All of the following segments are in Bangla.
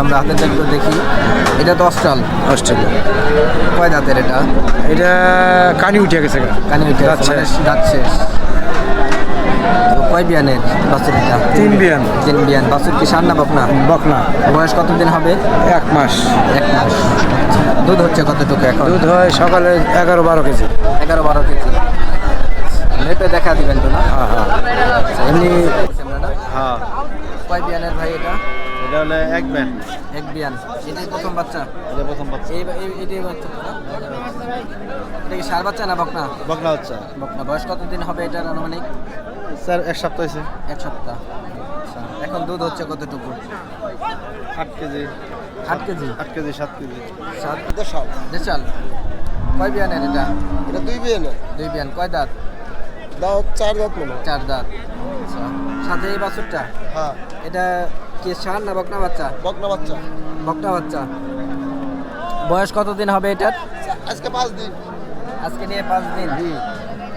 আমরা হাতেরটা একটু দেখি। এটা তো অস্ট্রাল। অস্ট্রেলিয়া কয় দাঁতের এটা? এটা কানি উঠে গেছে কানি উঠে মানে দাঁত শেষ। কয় বিয়ানের বাছুর এটা? তিন বিয়ান। তিন বিয়ান। বাছুর কি সার না বকনা বকনা বয়স কতদিন হবে? এক মাস। এক মাস। দুধ হচ্ছে কতটুকু এখন? দুধ হয় সকালে এগারো বারো কেজি। এগারো বারো কেজি। মেপে দেখা দিবেন তো না? হ্যাঁ হ্যাঁ। আচ্ছা, এমনি হ্যাঁ। কয় বিয়ানের ভাই? এটা হলে এক ব্যান। এক বিয়ান। এটাই প্রথম বাচ্চা। এটা প্রথম বাচ্চা। এই এটাই বাচ্চা এটা কি সার বাচ্চা না বকনা? বকনা হচ্ছে বকনা। বয়স কতদিন হবে এটার আনুমানিক? স্যার এক সপ্তাহ হয়েছে এক সপ্তাহ। আচ্ছা। এখন দুধ হচ্ছে কতটুকু? আট কেজি। আট কেজি? আট কেজি সাত কেজি। সাত? দেশাল। দেশাল। কয় বিয়ানের এটা? এটা দুই বিয়ে দুই বিয়ান। কয় দাঁত? দাও চার দাঁত মনে চার দাঁত। আচ্ছা। সাথে এই বাছুরটা? হ্যাঁ। এটা কি সার না বকনা বাচ্চা? বকনা বাচ্চা। বকনা বাচ্চা। বয়স কতদিন হবে এটার? আজকে পাঁচ দিন। আজকে নিয়ে পাঁচ দিন?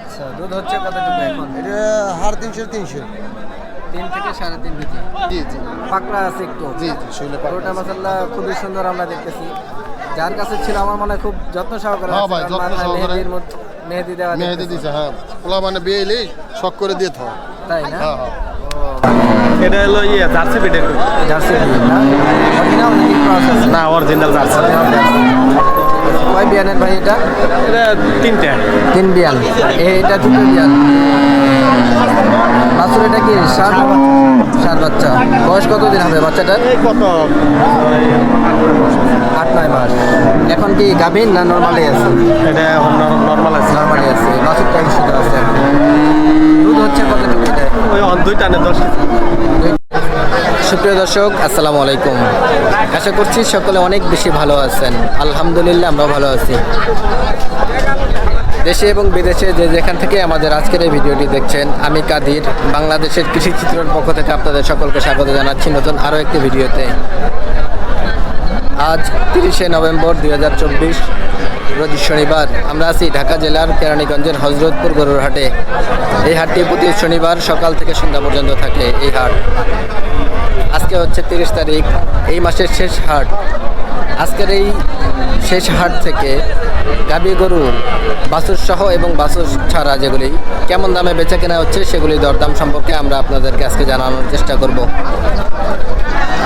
আচ্ছা দুধ হচ্ছে কতটুকু এখন? এটা হার তিনশো তিনশো। তিন থেকে সাড়ে তিন কেজি? জি জি। পাকড়া আছে একটু। জি জি শৈলে পুরোটা মাসাল্লাহ খুবই সুন্দর আমরা দেখতেছি। যার কাছে ছিল আমার মনে হয় খুব যত্ন সহকারে হ্যাঁ ভাই, যত্ন সহকারে। মেহেদি দেওয়া মেহেদি দিছে হ্যাঁ। পোলা মানে বিয়ে এলেই শখ করে দিয়ে থাও তাই না? হ্যাঁ হ্যাঁ। এটা হলো ইয়ে জার্সি বিটের জার্সি না? অরিজিনাল ক্রস আছে না অরিজিনাল জার্সি। কয় বিয়ানের ভাই এটা? এটা তিনটা। তিন বিয়ান এটা দুটো বিয়ান বাছুর এটা কি? সার সার বাচ্চা। বয়স কতদিন হবে বাচ্চাটার? এই কত? আট নয় মাস। এখন কি গাভীর না নর্মালি আছে? এটা নর্মাল আছে। নর্মালি আছে। বাছুরটা শুধু আছে দুধ হচ্ছে কতটুকু এটা? ওই দুই টানে দশ সুপ্রিয় দর্শক, আসসালামু আলাইকুম। আশা করছি সকলে অনেক বেশি ভালো আছেন। আলহামদুলিল্লাহ আমরা ভালো আছি। দেশে এবং বিদেশে যে যেখান থেকে আমাদের আজকের এই ভিডিওটি দেখছেন, আমি কাদির, বাংলাদেশের কৃষি চিত্রের পক্ষ থেকে আপনাদের সকলকে স্বাগত জানাচ্ছি নতুন আরও একটি ভিডিওতে। আজ তিরিশে নভেম্বর দুই হাজার চব্বিশ, রোজ শনিবার। আমরা আছি ঢাকা জেলার কেরানীগঞ্জের হজরতপুর গরুর হাটে। এই হাটটি প্রতি শনিবার সকাল থেকে সন্ধ্যা পর্যন্ত থাকে এই হাট। আজকে হচ্ছে তিরিশ তারিখ, এই মাসের শেষ হাট। আজকের এই শেষ হাট থেকে গাবি গরু, বাছুর সহ এবং বাসুর ছাড়া যেগুলি কেমন দামে বেচা কেনা হচ্ছে সেগুলি দরদাম সম্পর্কে আমরা আপনাদেরকে আজকে জানানোর চেষ্টা করব।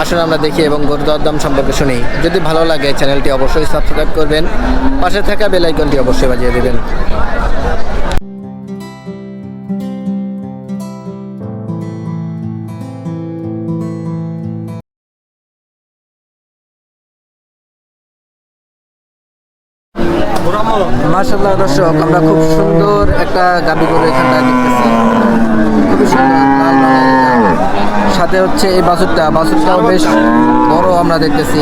আসলে আমরা দেখি এবং গরু দরদাম সম্পর্কে শুনি। যদি ভালো লাগে, চ্যানেলটি অবশ্যই সাবস্ক্রাইব করবেন। পাশে থাকা বেল আইকনটি অবশ্যই বাজিয়ে দেবেন। মার্শাল্লাহ দর্শক, আমরা খুব সুন্দর একটা গাবি করে এখানটায় দেখতেছি। খুবই সুন্দর। সাথে হচ্ছে এই বাছুরটা, বাছুরটাও বেশ বড় আমরা দেখতেছি।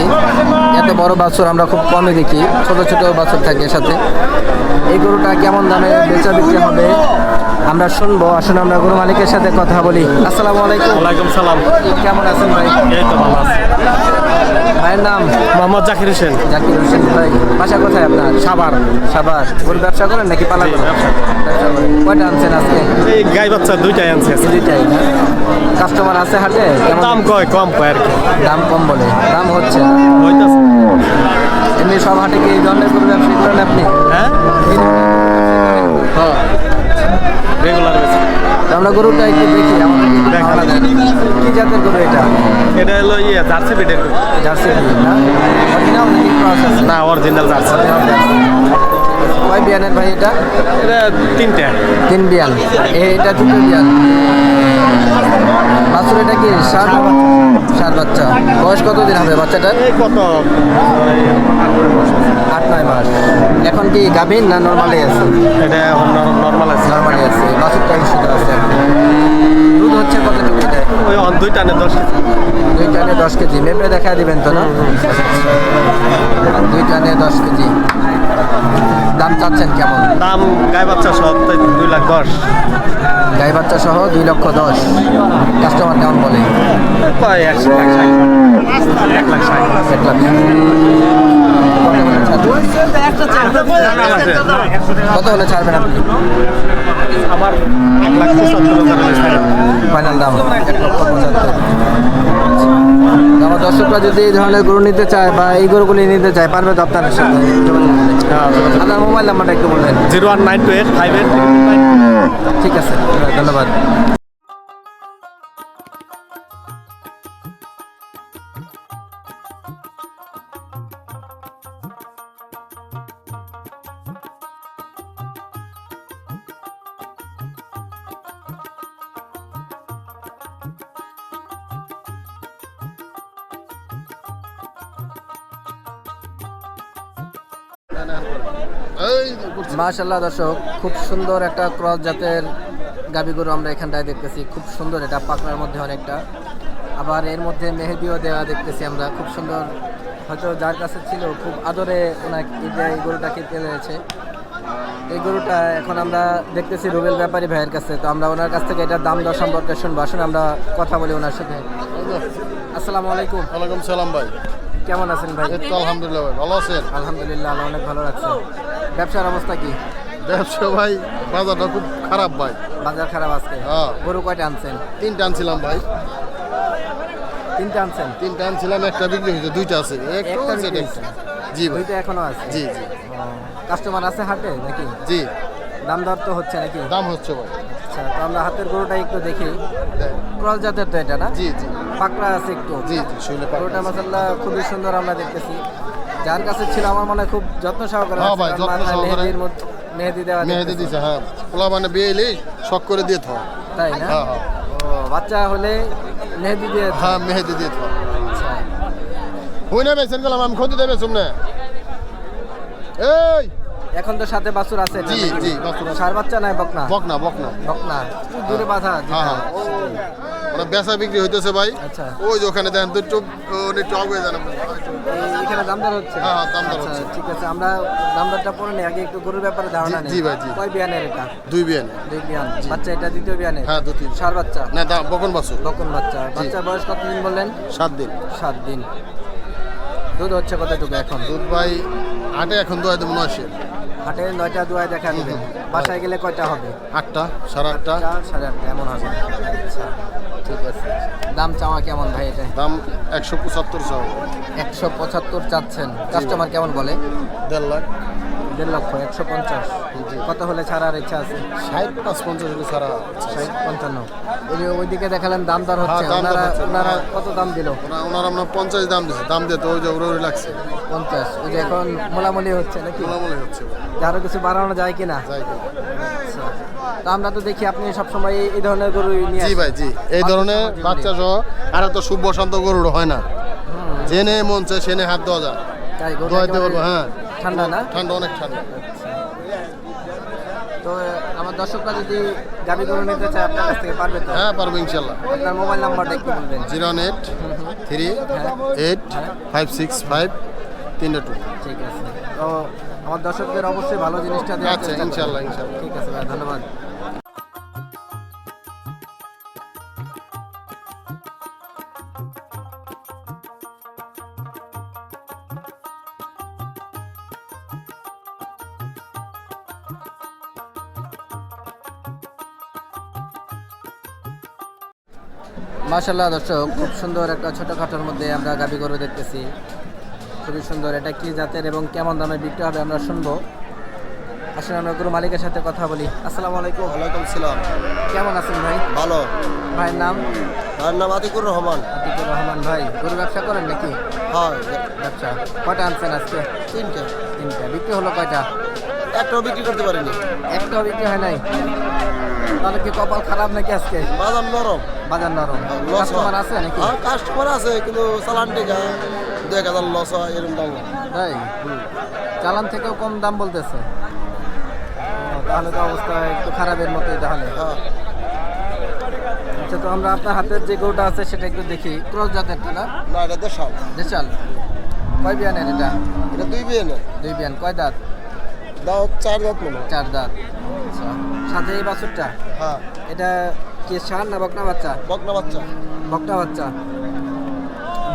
এত বড় বাছুর আমরা খুব কমই দেখি, ছোট ছোট বাছুর থাকে সাথে। এই গরুটা কেমন দামে বেচা বিক্রি হবে? আমরা শুনব আসলে আমরা গরু মালিকের সাথে কথা বলি। আসসালামু আলাইকুম। ওয়ালাইকুম সালাম। কেমন আছেন ভাই? এই তো ভালো আছে। ভাইয়ের নাম? মোহাম্মদ জাকির হোসেন। জাকির হোসেন ভাই বাসা কোথায় আপনার? সাবার সাবার গরু ব্যবসা করেন নাকি পালা করেন? ব্যবসা। ব্যবসা করেন। কয়টা আনছেন আজকে? এই গাই বাচ্চা দুইটাই আনছে। দুইটাই কাস্টমার আছে হাটে? দাম কয়? কম কয় আর কি। দাম কম বলে। দাম হচ্ছে? হইতাছে। এমনি সব হাটে কি ধরনের গরু ব্যবসা করেন আপনি? হ্যাঁ? হ্যাঁ। আমরা গরুটা একটু দেখি আমাদের। কি জাতের গরু এটা? এটা? হলো ইয়ে জার্সি বিটের জার্সি না? অরিজিনাল নাকি ক্রস আছে? না অরিজিনাল জার্সি। কয় বিয়ানের ভাই এটা? এটা তিনটা। তিন বিয়ান। এটা দুটো বিয়ান। বাছুর এটা কি? সার সার বাচ্চা। বয়স কতদিন হবে বাচ্চাটার? কত? আট নয় মাস। এখন কি গাভীর না নর্মালি আছে? এটা ওই দুই টানে দশ দুই টানে দশ কেজি। মেপে দেখা দিবেন তো না? দুই টানে দশ কেজি। দাম চাচ্ছেন কেমন? দাম গাই বাচ্চা তাই দুই লাখ দশ। গাই বাচ্চা সহ দুই লক্ষ দশ। কাস্টমার কেমন বলে? একশো লাখ ষাট। এক লাখ ষাট। এক কত হলে ছাড়বেন? আপনি আমার। ফাইনাল দাম আমার দর্শকরা যদি এই ধরনের গরু নিতে চায় বা এই গরুগুলি নিতে চায় পারবে তো আপনার সাথে আপনার মোবাইল নাম্বারটা একটু বলবেন zero one nine two eight five eight ঠিক আছে ধন্যবাদ মাশাল্লাহ দর্শক, খুব সুন্দর একটা ক্রস জাতের গরু আমরা এখানটায় দেখতেছি। খুব সুন্দর এটা পাকনার মধ্যে অনেকটা। আবার এর মধ্যে মেহেদিও দেওয়া দেখতেছি আমরা। খুব সুন্দর, হয়তো যার কাছে ছিল, খুব আদরে ওনাকে এই গরুটাকে পেয়েছে এই গরুটা এখন আমরা দেখতেছি রুবেল ব্যাপারী ভাইয়ের কাছে। তো আমরা ওনার কাছ থেকে এটা দাম দর সম্পর্কে শুনব। আসুন আমরা কথা বলি ওনার সাথে। আসসালামু আলাইকুম। ওয়ালাইকুম সালাম ভাই। কেমন আছেন ভাই? তো আলহামদুলিল্লাহ ভাই ভালো আছেন? আলহামদুলিল্লাহ আল্লাহ অনেক ভালো রাখছে। ব্যবসার অবস্থা কি? ব্যবসা ভাই বাজারটা খুব খারাপ ভাই। বাজার খারাপ আজকে? হ্যাঁ। গরু কয়টা আনছেন? তিনটা আনছিলাম ভাই। তিনটা আনছেন? তিনটা আনছিলাম একটা বিক্রি হয়েছে দুইটা আছে। একটা একটা আছে বিক্রি একটা। জি ভাই। দুইটা এখনও আছে? জি জি। কাস্টমার আছে হাটে নাকি? জি। দাম দর তো হচ্ছে নাকি? দাম হচ্ছে ভাই। আচ্ছা তো আমরা হাতের গরুটা একটু দেখি। দেখ। ক্রস জাতের তো এটা না? জি জি। পাকড়া আছে একটু। জি মাসাল্লাহ খুবই সুন্দর আমরা দেখতেছি। যার কাছে ছিল আমার মনে খুব যত্ন সহকারে হ্যাঁ ভাই, যত্ন সহকারে। মেহেদি দেওয়া মেহেদি দিছে হ্যাঁ। পোলা মানে বিয়ে এলেই শখ করে দিয়ে হয় তাই না? হ্যাঁ, হ্যাঁ। ও বাচ্চা হলে মেহেদি দিয়ে হ্যাঁ মেহেদি দিয়ে হয় আচ্ছা। হই না বেছেন গেলাম আমি দেবে শুনে এই! এখন তো সাথে বাছুর আছে জি, জি, বাছুর। ষাঁড় বাচ্চা নাই বকনা? বক না বক না বকনা দূরে বাঁধা। হ্যাঁ হ্যাঁ মানে বেচা বিক্রি হইতেছে ভাই। আচ্ছা। ওই যে ওখানে দেখেন তো একটু একটু আগে যান এখানে দাম দর হচ্ছে? হ্যাঁ, হ্যাঁ, দাম দর আচ্ছা, হচ্ছে। ঠিক আছে আমরা দাম দরটা পরে নিই আগে একটু গরুর ব্যাপারে ধারণা নেই। জি ভাই, জি। কয় বিয়ানের এটা? দুই বিয়ান দুই বিয়ান। বাচ্চা এটা দ্বিতীয় বিয়ানে? হ্যাঁ দু তিন ষাঁড় বাচ্চা? না দা বকন বাসু বকন বাচ্চা। বাচ্চার বয়স কতদিন বললেন? সাত দিন। সাত দিন। দুধ হচ্ছে কতটুকু এখন? দুধ ভাই আটে এখন দু দেবো নয়শে হাটে নয়টা দুয়ায় দেখা দিবেন বাসায় গেলে কয়টা হবে? আটটা সাড়ে আটটা সাড়ে আটটা এমন হবে। আচ্ছা ঠিক আছে। দাম চাওয়া কেমন ভাই এটা? দাম একশো পঁচাত্তর চাও একশো পঁচাত্তর চাচ্ছেন। কাস্টমার কেমন বলে? দেড় লাখ। দেড় লক্ষ একশো পঞ্চাশ। কত হলে ছাড়ার ইচ্ছা আছে? ষাট পাঁচ পঞ্চাশ হলে সারা ষাট পঞ্চান্ন। ওইদিকে দেখালেন দাম দর হচ্ছে। হ্যাঁ, দর ওনারা ওনারা কত দাম দিল? ওনার আমরা পঞ্চাশ দাম দিচ্ছে দাম দিয়ে তো ওই যে ওরা লাগছে। পঞ্চাশ। ওই যে এখন মোলামুলি হচ্ছে নাকি? মনে হচ্ছে। আরও কিছু বাড়ানো যায় কিনা? যাই কি। তো আমরা তো দেখি আপনি সবসময় এই- এই ধরনের গরু নিয়ে জি ভাই জি। এই ধরনের বাচ্চা সহ। আর তো শুভ বসন্ত গরুর হয় না। জেনে মন চায় সেনে হাত দেওয়া যায়। তাই গরু দোয়াইতে পারব হ্যাঁ। ঠান্ডা না? ঠান্ডা অনেক ঠান্ডা। তো আমার দর্শকরা যদি গাড়ি গরু নিতে চায় আপনার কাছ থেকে পারবে তো? হ্যাঁ পারব ইনশাল্লাহ। আপনার মোবাইল নাম্বারটা একটু বলবেন। Zero eight three eight five six five তিনটে টু। ঠিক আছে। তো আমার দর্শকদের অবশ্যই ভালো জিনিসটা দেওয়ার আচ্ছা। ইনশাল্লাহ, ইনশাল্লাহ। ঠিক আছে ভাই ধন্যবাদ। মাশাল্লাহ দর্শক খুব সুন্দর একটা ছোটোখাটোর মধ্যে আমরা গাবি গরু দেখতেছি। খুবই সুন্দর এটা কি জাতের এবং কেমন দামে বিক্রি হবে আমরা শুনব। আসলে আমরা গরু মালিকের সাথে কথা বলি। আসসালামু আলাইকুম। ওয়ালাইকুম সালাম। কেমন আছেন ভাই? ভালো। ভাইয়ের নাম? তার নাম আতিকুর রহমান। আতিকুর রহমান ভাই গরু ব্যবসা করেন নাকি? হয়। ব্যবসা কয়টা আনছেন আজকে? তিনটে। তিনটা। বিক্রি হলো কয়টা? একটাও বিক্রি করতে পারিনি। একটাও বিক্রি হয় নাই? তাহলে কি কপাল খারাপ নাকি আজকে? বাদাম নরম। বাজার নরম। লস কাস্টমার আছে নাকি? কাস্টমার আছে কিন্তু চালান টেকা দু এক হাজার লস হয় এরকম দাম। তাই? চালান থেকেও কম দাম বলতেছে। তাহলে তো অবস্থা একটু খারাপের মতোই তাহলে। হ্যাঁ। আচ্ছা তো আমরা আপনার হাতের যে গরুটা আছে সেটা একটু দেখি। ক্রস জাতের না? না এটা দেশাল। দেশাল। কয় বিয়ানের এটা? এটা দুই বিয়ে নেই দুই বিয়ান। কয় দাঁত? দাও চার দাঁত মনে চার দাঁত। সাথে এই বাছুরটা? হ্যাঁ। এটা কি সার না বকনা বাচ্চা? বকনা বাচ্চা। বকনা বাচ্চা।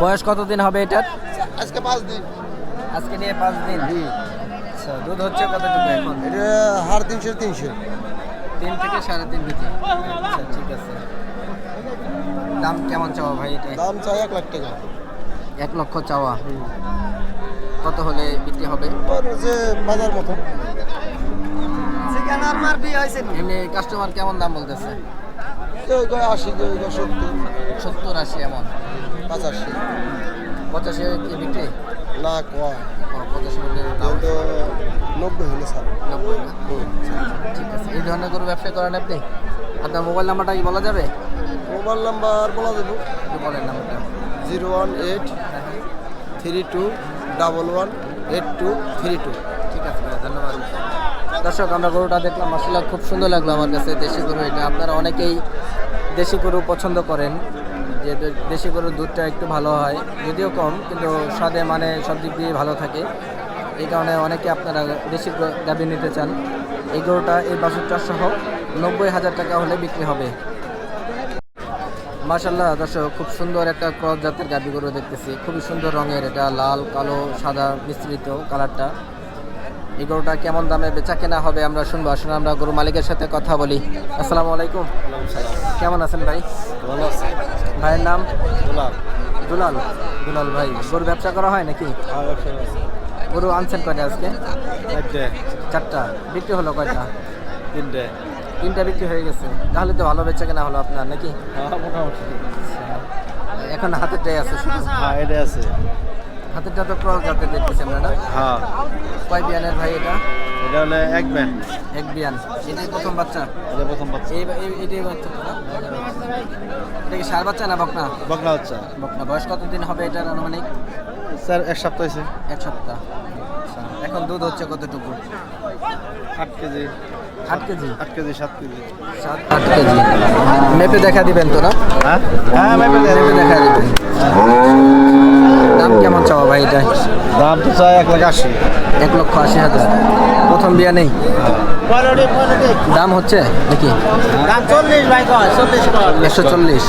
বয়স কতদিন হবে এটার? আজকে পাঁচ দিন। আজকে নিয়ে পাঁচ দিন? আচ্ছা দুধ হচ্ছে কতটুকু এখন? এটা হার তিনশো তিনশো। তিন থেকে সাড়ে তিন কেজি। আচ্ছা ঠিক আছে। দাম কেমন চাওয়া ভাই এটা? দাম চাই এক লাখ টাকা। এক লক্ষ চাওয়া। কত হলে বিক্রি হবে? যে বাজার মতো। এমনি কাস্টমার কেমন দাম বলতেছে? কেউ কয় আশি কেউ কয় সত্তর। সত্তর আশি এমন। পঁচাশি। পঁচাশি কি বিক্রি? না কয়। পঁচাশি কিন্তু নব্বই হলে স্যার নব্বই না? ঠিক আছে। এই ধরনের গরু ব্যবসা করেন আপনি? আপনার মোবাইল নাম্বারটা কি বলা যাবে? মোবাইল নাম্বার বলা দেবো একটু বলেন নাম্বারটা। Zero one eight three two double one eight two three two ঠিক আছে ভাই ধন্যবাদ দর্শক, আমরা গরুটা দেখলাম মাসাল্লাহ খুব সুন্দর লাগল আমার কাছে দেশি গরু এটা। আপনারা অনেকেই দেশি গরু পছন্দ করেন, যে দেশি গরুর দুধটা একটু ভালো হয়, যদিও কম, কিন্তু স্বাদে মানে সব দিক দিয়ে ভালো থাকে। এই কারণে অনেকে আপনারা দেশি গাভী নিতে চান। এই গরুটা এই বাছুরটা সহ নব্বই হাজার টাকা হলে বিক্রি হবে। মাশাল্লাহ দর্শক, খুব সুন্দর একটা ক্রস জাতের গাভী গরু দেখতেছি। খুবই সুন্দর রঙের, এটা লাল, কালো, সাদা মিশ্রিত কালারটা। এই গরুটা কেমন দামে বেচা কেনা হবে আমরা শুনব। আসলে আমরা গরু মালিকের সাথে কথা বলি। আসসালামু আলাইকুম। কেমন আছেন ভাই? ভালো আছে। ভাইয়ের নাম? দুলাল। দুলাল। দুলাল ভাই গরু ব্যবসা করা হয় নাকি? গরু আনছেন কয়টা আজকে? চারটা। বিক্রি হলো কয়টা? তিনটে। তিনটা বিক্রি হয়ে গেছে। তাহলে তো ভালো বেচা কেনা হলো আপনার নাকি? মোটামুটি। এখন হাতেরটাই আছে শুধু? হ্যাঁ আছে। হাতেরটা তো ক্রস জাতের দেখতেছি আমরা না? হ্যাঁ। কয় বিয়ানের ভাই এটা? এটা হলে এক ব্যান। এক বিয়ান। এটাই প্রথম বাচ্চা? এটা প্রথম বাচ্চা। এই এটাই বাচ্চা? এটা কি সার বাচ্চা না বকনা? বকনা বাচ্চা। বকনা। বয়স কতদিন হবে এটার আনুমানিক? স্যার এক সপ্তাহ হয়েছে এক সপ্তাহ। আচ্ছা, এখন দুধ হচ্ছে কতটুকু? আট কেজি। আট কেজি? আট কেজি সাত কেজি। সাত আট কেজি। মেপে দেখা দিবেন তো না? হ্যাঁ? হ্যাঁ মেপে দেখা দিবেন। দাম কেমন চাওয়া ভাই এটা? দাম তো চাই এক লাখ আশি। এক লক্ষ আশি হাজার। প্রথম বিয়া নেই? দাম হচ্ছে নাকি? একশো চল্লিশ।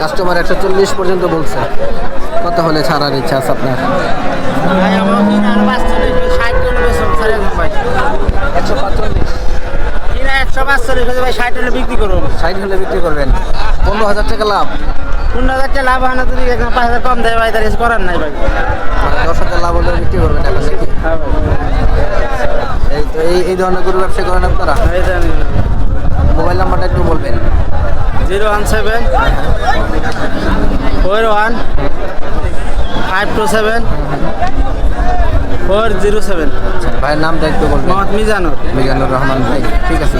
কাস্টমার একশো চল্লিশ পর্যন্ত বলছে। কত হলে ছাড়ার ইচ্ছা আছে আপনার? ভাই একশো পাঁচচল্লিশ কিনা একশো পাঁচচল্লিশ হলে ভাই ষাট হলে বিক্রি করুন ষাট হলে বিক্রি করবেন। পনেরো হাজার টাকা লাভ। পনেরো হাজার টাকা লাভ হয় না যদি এখন পাঁচ হাজার কম দেয় ভাই তাহলে কিছু করার নাই ভাই মানে দশ হাজার লাভ হলে বিক্রি করবেন এখন নাকি এই তো এই এই ধরনের গরু ব্যবসা করেন আপনারা? মোবাইল নাম্বারটা একটু বলবেন। Zero one seven four one five two seven four zero seven. ভাইয়ের নামটা একটু বলবেন। মোহাম্মদ মিজানুর। মিজানুর রহমান ভাই ঠিক আছে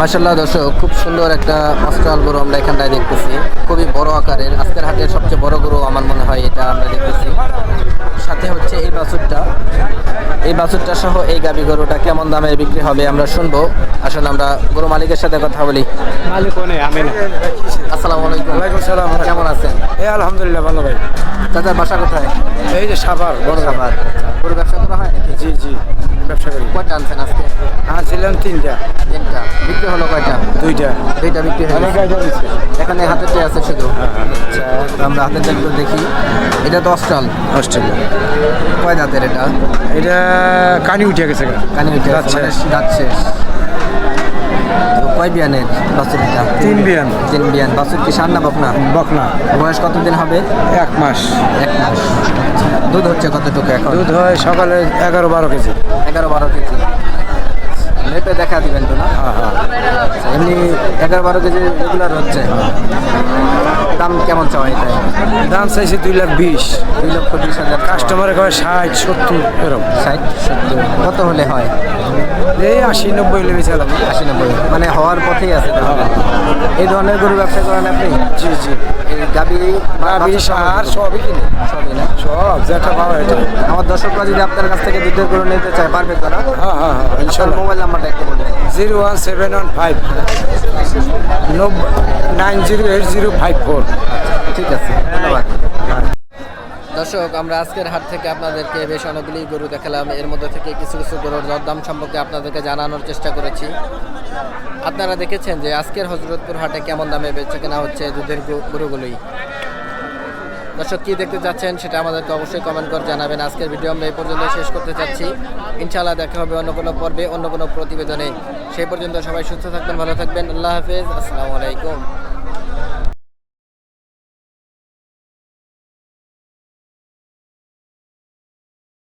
মাসাল্লাহ দর্শক খুব সুন্দর একটা অস্ট্রাল গরু আমরা এখানটায় দেখতেছি। খুবই বড় আকারের আজকের হাটের সবচেয়ে বড় গরু আমার মনে হয় এটা আমরা দেখতেছি। সাথে হচ্ছে এই বাছুরটা। এই বাছুরটা সহ এই গাবি গরুটা কেমন দামে বিক্রি হবে আমরা শুনব। আসলে আমরা গরু মালিকের সাথে কথা বলি। মালিক কোনে আমি না আসসালামু আলাইকুম। ওয়ালাইকুম সালাম। কেমন আছেন? এই আলহামদুলিল্লাহ ভালো ভাই। চাচার বাসা কোথায়? এই যে সাভার বড় খাবার গরু ব্যবসা করা হয় জি জি। ব্যবসা করি। কয়টা আনছেন আজকে? আনছিলাম তিনটা। তিনটা। বিক্রি হলো কয়টা? দুইটা। দুইটা বিক্রি হলো। এখানে হাতেরটি আছে শুধু? আচ্ছা তো আমরা হাতেরটা একটু দেখি। এটা তো অস্ট্রাল। অস্ট্রেলিয়া কয় দাঁতের এটা? এটা কানি উঠে গেছে কানি উঠে যাচ্ছে আছে, কয় বিয়ানের বাছুরটা? তিন বিয়ান। তিন বিয়ান। বাছুর কি সার না বকনা? বকনা। বয়স কতদিন হবে? এক মাস। এক মাস। দুধ হচ্ছে কতটুকু এখন? দুধ হয় সকালে এগারো বারো কেজি। এগারো বারো কেজি। মেপে দেখা দিবেন তো না? হ্যাঁ হ্যাঁ। আচ্ছা, এমনি এগারো বারো কেজি রেগুলার হচ্ছে? দাম কেমন চাওয়া এটা? দাম চাইছে দুই লাখ বিশ। দুই লক্ষ বিশ হাজার কাস্টমারে কয় ষাট সত্তর এরকম। ষাট সত্তর। কত হলে হয়? এই আশি নব্বই হলে বেচালাম আশি নব্বই। মানে হওয়ার পথেই আছে তাহলে। এই ধরনের গরু ব্যবসা করেন আপনি? জি জি। গাবি গাভী, ষাঁড় সবই কিনে। সবই না? সব যেটা পাওয়া এটা আমার দর্শকরা যদি আপনার কাছ থেকে দুধের গরু নিতে চায় পারবে তো না? হ্যাঁ হ্যাঁ হ্যাঁ ইনশাল্লাহ। মোবাইল নাম্বারটা একটু বলবেন। Zero one seven one five. নব্বই nine zero eight zero five four. ঠিক আছে। ধন্যবাদ। দর্শক, আমরা আজকের হাট থেকে আপনাদেরকে বেশ অনেকগুলি গরু দেখালাম। এর মধ্যে থেকে কিছু কিছু গরুর দরদাম সম্পর্কে আপনাদেরকে জানানোর চেষ্টা করেছি। আপনারা দেখেছেন যে আজকের হজরতপুর হাটে কেমন দামে বেচে কেনা হচ্ছে দুধের গরুগুলোই। দর্শক, কী দেখতে চাচ্ছেন সেটা আমাদেরকে অবশ্যই কমেন্ট করে জানাবেন। আজকের ভিডিও আমরা এই পর্যন্ত শেষ করতে চাচ্ছি। ইনশাআল্লাহ দেখা হবে অন্য কোনো পর্বে, অন্য কোনো প্রতিবেদনে। সেই পর্যন্ত সবাই সুস্থ থাকবেন, ভালো থাকবেন। আল্লাহ হাফেজ। আসসালামু আলাইকুম।